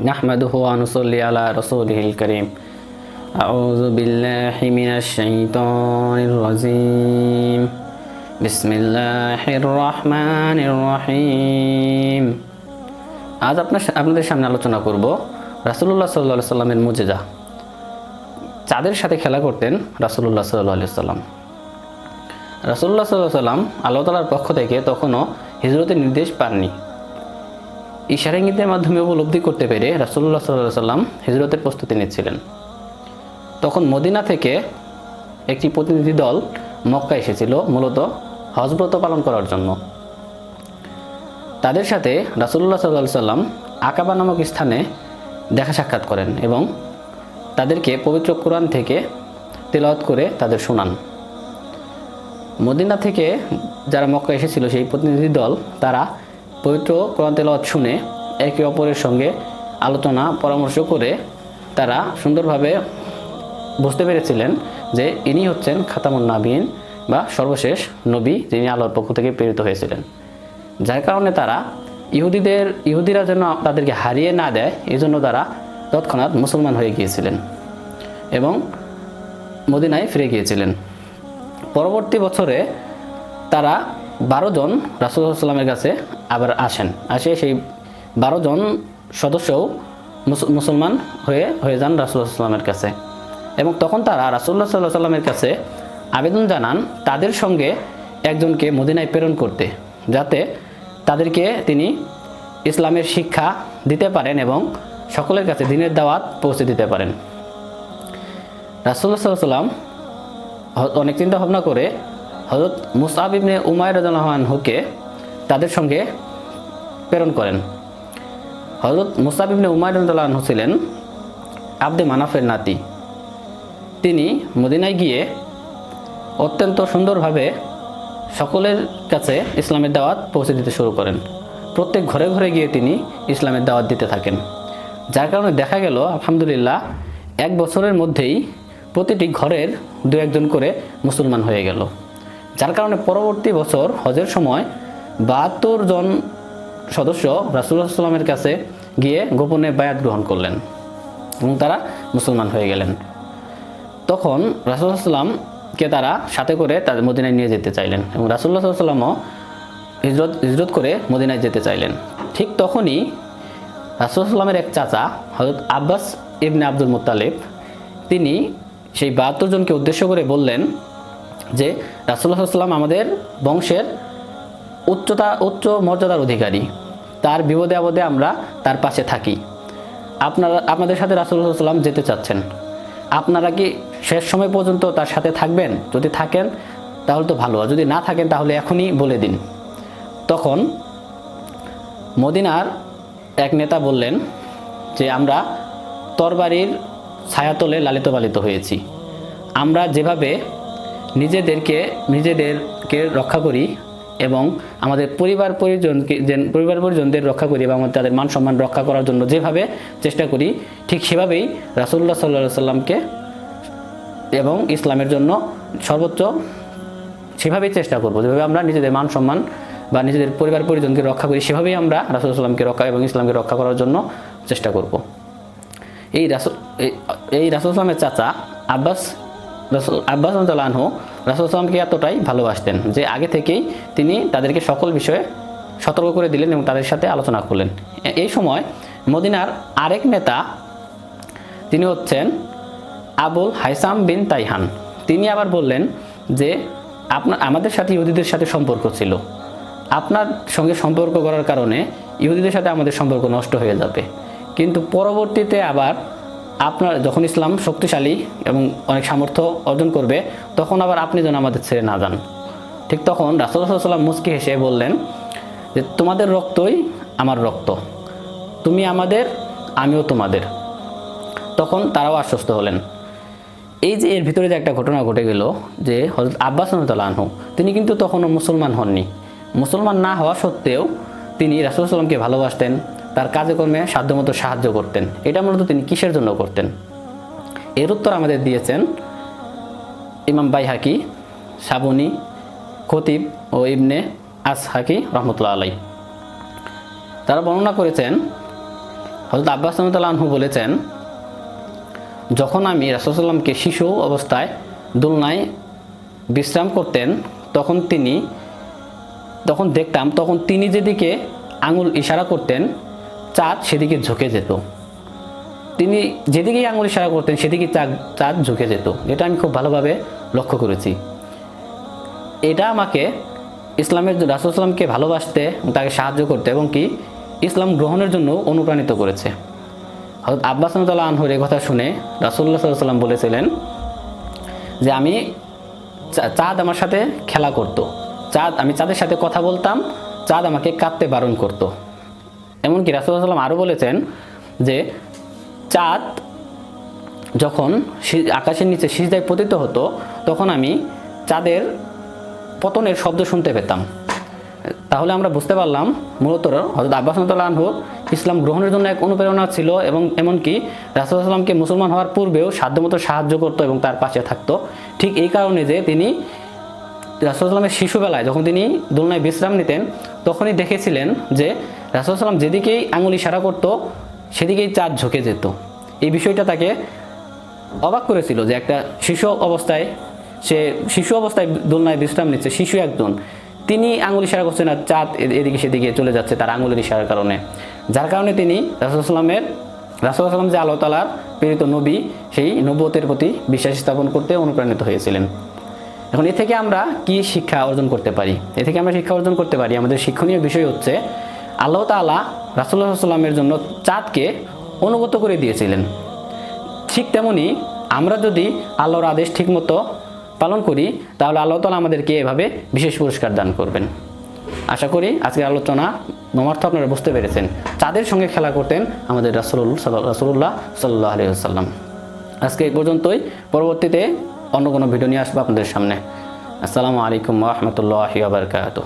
نحمده ونصلي على رسوله الكريم أعوذ بالله من الشيطان الرجيم بسم الله الرحمن الرحيم আজ আপনার আপনাদের সামনে আলোচনা করব রাসুল্লাহ সাল্লাহ সাল্লামের মুজেজা চাঁদের সাথে খেলা করতেন রাসুল্লাহ সাল্লাহ সাল্লাম রাসুল্লাহ সাল্লাহ সাল্লাম আল্লাহ তালার পক্ষ থেকে তখনও হিজরতের নির্দেশ পাননি ইশারা ইঙ্গিতের মাধ্যমে উপলব্ধি করতে পেরে রাসুল্লাহ সাল্লাহ সাল্লাম হিজরতের প্রস্তুতি নিচ্ছিলেন। তখন মদিনা থেকে একটি প্রতিনিধি দল মক্কা এসেছিল, মূলত হজব্রত পালন করার জন্য। তাদের সাথে রাসুল্লাহ সাল্লাহ সাল্লাম আকাবা নামক স্থানে দেখা সাক্ষাৎ করেন এবং তাদেরকে পবিত্র কোরআন থেকে তেলাওয়াত করে তাদের শোনান। মদিনা থেকে যারা মক্কা এসেছিল, সেই প্রতিনিধি দল, তারা পবিত্র কোরআন তেলাওয়াত শুনে একে অপরের সঙ্গে আলোচনা, পরামর্শ করে তারা সুন্দরভাবে বুঝতে পেরেছিলেন যে ইনি হচ্ছেন খাতামুন নাবিন বা সর্বশেষ নবী যিনি আল্লাহর পক্ষ থেকে প্রেরিত হয়েছিলেন। যার কারণে তারা ইহুদিদের, ইহুদিরা যেন তাদেরকে হারিয়ে না দেয় এই জন্য তারা তৎক্ষণাৎ মুসলমান হয়ে গিয়েছিলেন এবং মদিনায় ফিরে গিয়েছিলেন। পরবর্তী বছরে তারা বারো জন রাসুলসাল্লামের কাছে আবার আসেন। আসে সেই বারো জন সদস্যও মুসলমান হয়ে হয়ে যান রাসুলসাল্লামের কাছে। এবং তখন তারা রাসুল্লাহ সাল্লাহ সাল্লামের কাছে আবেদন জানান তাদের সঙ্গে একজনকে মদিনায় প্রেরণ করতে, যাতে তাদেরকে তিনি ইসলামের শিক্ষা দিতে পারেন এবং সকলের কাছে দিনের দাওয়াত পৌঁছে দিতে পারেন। রাসুল্লাহ সাল্লাহ সাল্লাম অনেক চিন্তা ভাবনা করে হজরত মুসাব ইবনে উমায় রাজনহানহুকে তাদের সঙ্গে প্রেরণ করেন। হজরত মুসাব ইবনে উমায় রাজনহু ছিলেন আব্দে মানাফের নাতি। তিনি মদিনায় গিয়ে অত্যন্ত সুন্দরভাবে সকলের কাছে ইসলামের দাওয়াত পৌঁছে দিতে শুরু করেন। প্রত্যেক ঘরে ঘরে গিয়ে তিনি ইসলামের দাওয়াত দিতে থাকেন। যার কারণে দেখা গেল, আলহামদুলিল্লাহ, এক বছরের মধ্যেই প্রতিটি ঘরের দু একজন করে মুসলমান হয়ে গেল। যার কারণে পরবর্তী বছর হজের সময় বাহাত্তর জন সদস্য রাসুল্লাহ সাল্লামের কাছে গিয়ে গোপনে বায়াত গ্রহণ করলেন এবং তারা মুসলমান হয়ে গেলেন। তখন রাসুল্লাহামকে তারা সাথে করে তাদের মদিনায় নিয়ে যেতে চাইলেন এবং রাসুল্লাহ সাল্লামও হিজরত হিজরত করে মদিনায় যেতে চাইলেন। ঠিক তখনই রাসুলামের এক চাচা হজরত আব্বাস ইবনে আব্দুল মুতালেব তিনি সেই বাহাত্তর জনকে উদ্দেশ্য করে বললেন যে রাসুল্লাহ সাল্লাম আমাদের বংশের উচ্চতা, উচ্চ মর্যাদার অধিকারী। তার বিপদে আপদে আমরা তার পাশে থাকি। আপনারা, আপনাদের সাথে রাসুল্লাহ সাল্লাম যেতে চাচ্ছেন। আপনারা কি শেষ সময় পর্যন্ত তার সাথে থাকবেন? যদি থাকেন, তাহলে তো ভালো। যদি না থাকেন, তাহলে এখনই বলে দিন। তখন মদিনার এক নেতা বললেন যে, আমরা তরবারির ছায়াতলে লালিত পালিত হয়েছি। আমরা যেভাবে নিজেদেরকে নিজেদেরকে রক্ষা করি এবং আমাদের পরিবার পরিজনকে পরিবার পরিজনদের রক্ষা করি এবং তাদের মান সম্মান রক্ষা করার জন্য যেভাবে চেষ্টা করি, ঠিক সেভাবেই রাসুল্লাহ সাল্লাহ সাল্লামকে এবং ইসলামের জন্য সর্বোচ্চ সেভাবেই চেষ্টা করব। যেভাবে আমরা নিজেদের মান সম্মান বা নিজেদের পরিবার পরিজনকে রক্ষা করি, সেভাবেই আমরা রাসুলামকে রক্ষা এবং ইসলামকে রক্ষা করার জন্য চেষ্টা করব। এই রাসুল এই- এই রাসুলামের চাচা আব্বাস রাসুল আব্বাস আনহু রাসুলামকে এতটাই ভালোবাসতেন যে আগে থেকেই তিনি তাদেরকে সকল বিষয়ে সতর্ক করে দিলেন এবং তাদের সাথে আলোচনা করলেন। এই সময় মদিনার আরেক নেতা তিনি হচ্ছেন আবুল হাইসাম বিন তাইহান। তিনি আবার বললেন যে, আপনার, আমাদের সাথে ইহুদিদের সাথে সম্পর্ক ছিল। আপনার সঙ্গে সম্পর্ক করার কারণে ইহুদিদের সাথে আমাদের সম্পর্ক নষ্ট হয়ে যাবে। কিন্তু পরবর্তীতে আবার আপনার যখন ইসলাম শক্তিশালী এবং অনেক সামর্থ্য অর্জন করবে, তখন আবার আপনি যেন আমাদের ছেড়ে না যান। ঠিক তখন রাসুল্লাহাম মুস্কি হেসে বললেন যে, তোমাদের রক্তই আমার রক্ত। তুমি আমাদের, আমিও তোমাদের। তখন তারাও আশ্বস্ত হলেন। এই যে এর ভিতরে যে একটা ঘটনা ঘটে গেল যে হজরত আব্বাস আনহু, তিনি কিন্তু তখনও মুসলমান হননি। মুসলমান না হওয়া সত্ত্বেও তিনি রাসুলসাল্লামকে ভালোবাসতেন তার কাজে কর্মে সাধ্যমতো সাহায্য করতেন। এটা মূলত তিনি কিসের জন্য করতেন? এর উত্তর আমাদের দিয়েছেন ইমাম বাইহাকি, সাবনি, খতিব ও ইবনে আসহাকি রহমতুল্লাহ আলাই তারা বর্ণনা করেছেন হজরত আব্বাস আনহু বলেছেন, যখন আমি রাসুলসাল্লামকে শিশু অবস্থায় দোলনায় বিশ্রাম করতেন, তখন তিনি, তখন দেখতাম, তখন তিনি যেদিকে আঙুল ইশারা করতেন চাঁদ সেদিকে ঝুঁকে যেত। তিনি যেদিকেই আঙুল ইশারা করতেন সেদিকে চাঁদ চাঁদ ঝুঁকে যেত। এটা আমি খুব ভালোভাবে লক্ষ্য করেছি। এটা আমাকে ইসলামের রাসুলসাল্লামকে ভালোবাসতে তাকে সাহায্য করতে এবং কি ইসলাম গ্রহণের জন্য অনুপ্রাণিত করেছে। হজরত আব্বাস রহমতুল্লাহ আনহুর এই কথা শুনে রাসুল্লাহ সাল্লাম বলেছিলেন যে, আমি চাঁদ আমার সাথে খেলা করত। চাঁদ আমি চাঁদের সাথে কথা বলতাম। চাঁদ আমাকে কাঁদতে বারণ করত। এমনকি রাসুল্লাহ সাল্লাম আরও বলেছেন যে চাঁদ যখন আকাশের নিচে সিজদায় পতিত হতো, তখন আমি চাঁদের পতনের শব্দ শুনতে পেতাম। তাহলে আমরা বুঝতে পারলাম মূলত হজরত আব্বাস আনহু ইসলাম গ্রহণের জন্য এক অনুপ্রেরণা ছিল এবং এমনকি রাসুলামকে মুসলমান হওয়ার পূর্বেও সাধ্যমতো সাহায্য করতো এবং তার পাশে থাকতো। ঠিক এই কারণে যে তিনি রাসুলামের শিশুবেলায় যখন তিনি দোলনায় বিশ্রাম নিতেন, তখনই দেখেছিলেন যে রাসুলাম যেদিকেই আঙুল ইশারা করতো, সেদিকেই চাঁদ ঝুঁকে যেত। এই বিষয়টা তাকে অবাক করেছিল যে একটা শিশু অবস্থায়, সে শিশু অবস্থায় দোলনায় বিশ্রাম নিচ্ছে, শিশু একজন। তিনি আঙুল ইশারা করছেন আর চাঁদ এদিকে সেদিকে চলে যাচ্ছে তার আঙুলের ইশারার কারণে। যার কারণে তিনি রাসুলামের রাসুলাম যে আল্লাহ তালার প্রেরিত নবী, সেই নবতের প্রতি বিশ্বাস স্থাপন করতে অনুপ্রাণিত হয়েছিলেন। এখন এ থেকে আমরা কি শিক্ষা অর্জন করতে পারি? এ থেকে আমরা শিক্ষা অর্জন করতে পারি। আমাদের শিক্ষণীয় বিষয় হচ্ছে আল্লাহ তাআলা রাসুল্লাহ সাল্লামের জন্য চাঁদকে অনুগত করে দিয়েছিলেন। ঠিক তেমনি আমরা যদি আল্লাহর আদেশ ঠিকমতো পালন করি, তাহলে আল্লাহ তালা আমাদেরকে এভাবে বিশেষ পুরস্কার দান করবেন। আশা করি আজকের আলোচনা মমার্থ আপনারা বুঝতে পেরেছেন। চাঁদের সঙ্গে খেলা করতেন আমাদের রাসুল রাসুল্লাহ সাল্লাহ আলিয়াল্লাম আজকে এই পর্যন্তই। পরবর্তীতে অন্য কোনো ভিডিও নিয়ে আসব আপনাদের সামনে। আসসালামু আলাইকুম রহমতুল্লাহ বারকাত